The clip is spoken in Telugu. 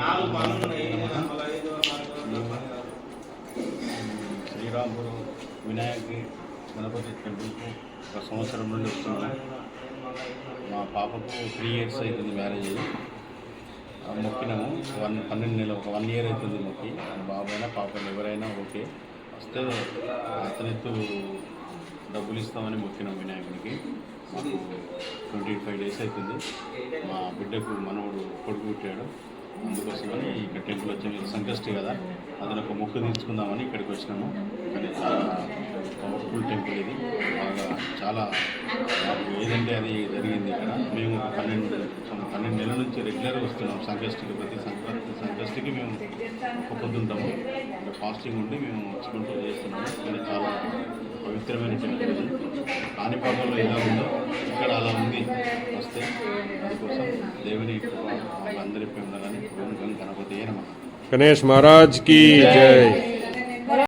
నాలుగు పనులు శ్రీరాంపురం గణపతి టెంపుల్కు ఒక సంవత్సరం నుండి వస్తున్నాం. మా పాపకు త్రీ ఇయర్స్ అవుతుంది మ్యారేజ్ మొక్కినాము. వన్ పన్నెండు నెలలు ఒక వన్ ఇయర్ అవుతుంది మొక్కి. బాబైనా పాపలు ఎవరైనా ఓకే. వస్తే అతనితో డబ్బులు ఇస్తామని మొక్కినాం వినాయకుడికి. మాకు ట్వంటీ ఫైవ్ డేస్ అవుతుంది. మా బిడ్డకు మనవడు కొడుకు పుట్టాడు. అందుకోసమని ఇక్కడ టెంపుల్ వచ్చి సంకష్టి కదా. అతను ఒక మొక్కు తీర్చుకుందామని ఇక్కడికి వచ్చినాము. కానీ చాలా పవర్ఫుల్ టెంపుల్ ఇది. బాగా చాలా ఏదంటే అది జరిగింది ఇక్కడ. మేము పన్నెండు పన్నెండు నెలల నుంచి రెగ్యులర్గా వస్తున్నాం సంకష్టికి ప్రతి సంక్రాంతి సంకష్టికి మేము ఒప్పుకుంటాము పొద్దుంటాము ఫాస్టింగ్ ఉండి మేము వచ్చుకుంటూ చేస్తున్నాము. కానీ చాలా పవిత్రమైన టెంపుల్ ఇది. కాణిపాకంలో ఎలా ఉందో ఇక్కడ అలా ఉంది. వస్తే అందుకోసం దేవుని కృప అందరిపై ఉండాలని गणेश महाराज की जय